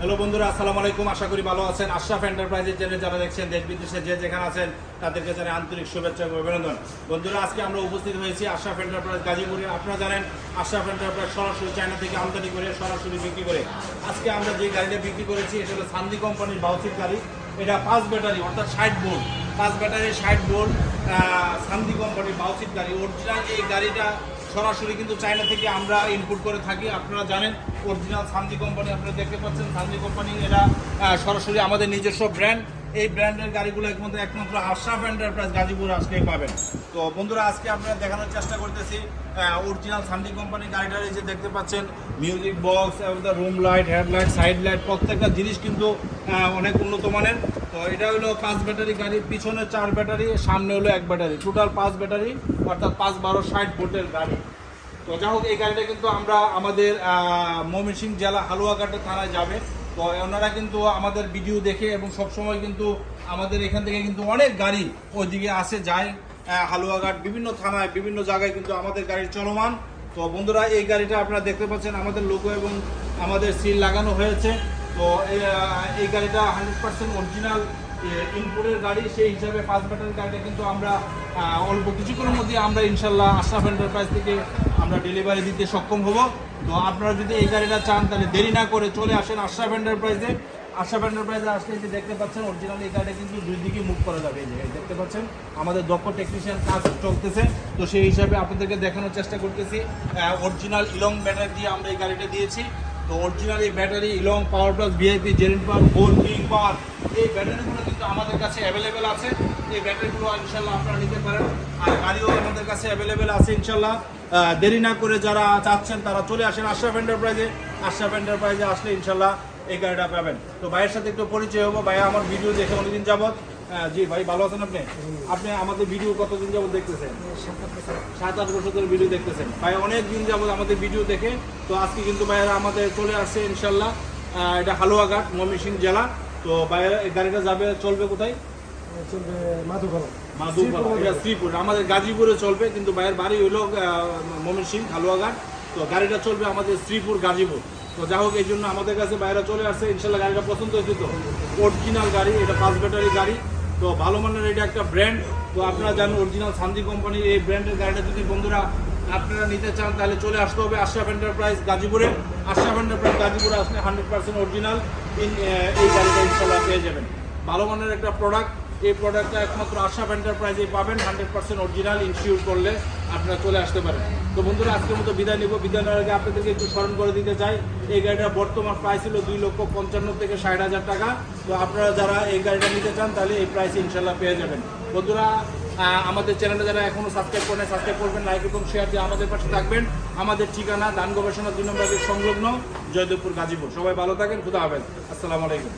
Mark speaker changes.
Speaker 1: Hello বন্ধুরা, আসসালামু আলাইকুম। আশা করি ভালো আছেন। আশরাফ এন্টারপ্রাইজের চ্যানেলে যারা দেখছেন, দেশ বিদেশে যে যেখানে আছেন, তাদেরকে জানাই আন্তরিক শুভেচ্ছা ও অভিনন্দন। বন্ধুরা, আজকে আমরা উপস্থিত হয়েছি আশরাফ এন্টারপ্রাইজ গাজীপুরে। আপনারা জানেন, আশরাফ এন্টারপ্রাইজ সরাসরি চায়না থেকে আমদানি করে, সরাসরি বিক্রি করে। আজকে আমরা যে গাড়িটা বিক্রি করেছি, এটা হলো সান্দি কোম্পানির বাউসির গাড়ি। এটা পাঁচ ব্যাটারি, অর্থাৎ ষাট বোল্ট। পাঁচ ব্যাটারি, ষাট বোল্ট সান্দি কোম্পানির বাউসির গাড়ি। অরিজিনাল এই গাড়িটা সরাসরি কিন্তু চায়না থেকে আমরা ইনপুট করে থাকি। আপনারা জানেন অরিজিনাল সান্দি কোম্পানি আপনারা দেখতে পাচ্ছেন। সান্দি কোম্পানি এরা সরাসরি আমাদের নিজস্ব ব্র্যান্ড এই ব্র্যান্ডের গাড়িগুলো একমাত্র একমাত্র আশরাফ এন্টারপ্রাইজ গাজীপুর আসলেই পাবেন। তো বন্ধুরা, আজকে আমরা দেখানোর চেষ্টা করতেছি অরিজিনাল সান্দি কোম্পানির গাড়িটার এই যে দেখতে পাচ্ছেন music box room light headlight side light প্রত্যেকটা জিনিস কিন্তু অনেক উন্নত মানের। তো এটা হলো পাঁচ ব্যাটারি গাড়ি, পিছনে চার ব্যাটারি, সামনে হলো এক ব্যাটারি। টোটাল পাঁচ ব্যাটারি, অর্থাৎ পাঁচ বারো ষাট ভোল্টের গাড়ি। তো যাই হোক, এই গাড়িটা কিন্তু আমরা আমাদের ময়মনসিংহ জেলা হালুয়াঘাটের থানায় যাবে। তো ওনারা কিন্তু আমাদের ভিডিও দেখে এবং সবসময় কিন্তু আমাদের এখান থেকে কিন্তু অনেক গাড়ি ওইদিকে আসে, যায় হালুয়াঘাট, বিভিন্ন থানায়, বিভিন্ন জায়গায় কিন্তু আমাদের গাড়ি চলমান। তো বন্ধুরা, এই গাড়িটা আপনারা দেখতে পাচ্ছেন, আমাদের লোগো এবং আমাদের সিল লাগানো হয়েছে। তো এই, গাড়িটা হান্ড্রেড পার্সেন্ট অরিজিনাল ইনপুটের গাড়ি সেই হিসাবে পাঁচ ব্যাটারি গাড়িটা কিন্তু আমরা অল্প কিছুক্ষণের মধ্যে আমরা ইনশাল্লাহ আশরাফ এন্টারপ্রাইজ থেকে আমরা ডেলিভারি দিতে সক্ষম হব। তো আপনারা যদি এই গাড়িটা চান তাহলে দেরি না করে চলে আসেন আশরাফ এন্টারপ্রাইজে আশরাফ এন্টারপ্রাইজে আসলে যে দেখতে পাচ্ছেন অরিজিনাল এই গাড়িটা কিন্তু দুই দিকে মুভ করা যাবে। এই যে এই দেখতে পাচ্ছেন আমাদের দক্ষ টেকনিশিয়ান কাজ চলতেছে। তো সেই হিসাবে আপনাদেরকে দেখানোর চেষ্টা করতেছি অরিজিনাল ইলং ব্যাটারি দিয়ে আমরা এই গাড়িটা দিয়েছি। তো অরিজিনাল এই ব্যাটারি ইলং পাওয়ার প্লাস ভিআইপি জেরেন পাওয়ার গোল কিং পাওয়ার এই ব্যাটারিগুলো কিন্তু আমাদের কাছে অ্যাভেলেবেল আছে। এই ব্যাটারিগুলো ইনশাল্লাহ আপনারা নিতে পারেন। আর গাড়িও আমাদের কাছে অ্যাভেলেবেল আছে ইনশাল্লাহ দেরি না করে যারা চাচ্ছেন, তারা চলে আসেন আশরাফ এন্টারপ্রাইজে আশরাফ এন্টারপ্রাইজে আসলে ইনশাল্লাহ এই গাড়িটা পাবেন। তো ভাইয়ের সাথে একটু পরিচয় হব। ভাইয়া, আমার ভিডিও দেখে অনেকদিন যাবত জি ভাই ভালো আছেন আপনি? আপনি আমাদের ভিডিও কতদিন যাবত দেখতেছেন? সাত আট বছর ধরে ভিডিও দেখতেছেন। ভাই অনেক দিন যাবত আমাদের ভিডিও দেখে তো আজকে কিন্তু ভাইয়েরা আমাদের চলে আসছে ইনশাল্লাহ এটা হালুয়াঘাট ময়মনসিংহ জেলা। তো ভাইয়েরা গাড়িটা যাবে চলবে কোথায়?
Speaker 2: চলবে
Speaker 1: এটা শ্রীপুর। আমাদের গাজীপুরে চলবে কিন্তু ভাইয়ের বাড়ি হইল ময়মনসিংহ হালুয়াঘাট। তো গাড়িটা চলবে আমাদের শ্রীপুর গাজীপুর। তো যা হোক এই জন্য আমাদের কাছে বাইরে চলে আসছে। ইনশাল্লাহ গাড়িটা পছন্দ হয়েছে তো। অরিজিনাল গাড়ি এটা পাঁচ ব্যাটারি গাড়ি। তো ভালো মানের এটা একটা ব্র্যান্ড তো আপনারা জানেন অরিজিনাল শান্তি কোম্পানির এই ব্র্যান্ডের গাড়িটা যদি বন্ধুরা আপনারা নিতে চান, তাহলে চলে আসতে হবে আশরাফ এন্টারপ্রাইজ গাজীপুরে। আশরাফ এন্টারপ্রাইজ গাজীপুরে আসলে হান্ড্রেড পার্সেন্ট অরিজিনাল এই গাড়িটা ইনশাল্লাহ পেয়ে যাবেন। ভালো মানের একটা প্রোডাক্ট এই প্রোডাক্টটা একমাত্র আশাফ এন্টারপ্রাইজে পাবেন হান্ড্রেড পার্সেন্ট অরিজিনাল ইনশিওর করলে আপনারা চলে আসতে পারেন। তো বন্ধুরা, আজকের মতো বিদায় নিব। বিদায় নেওয়ার আগে আপনাদেরকে একটু স্মরণ করে দিতে চাই, এই গাড়িটার বর্তমান প্রাইস ছিল দুই লক্ষ পঞ্চান্ন থেকে ষাট হাজার টাকা। তো আপনারা যারা এই গাড়িটা নিতে চান, তাহলে এই প্রাইস ইনশাল্লাহ পেয়ে যাবেন। বন্ধুরা আমাদের চ্যানেলে যারা এখনও সাবস্ক্রাইব করেন সাবস্ক্রাইব করবেন লাইক এবং শেয়ার দিয়ে আমাদের পাশে থাকবেন। আমাদের ঠিকানা দান গবেষণা দুই নম্বর সংলগ্ন জয়দেবপুর গাজীপুর। সবাই ভালো থাকেন, খুদা হাফেজ। আসসালামু আলাইকুম।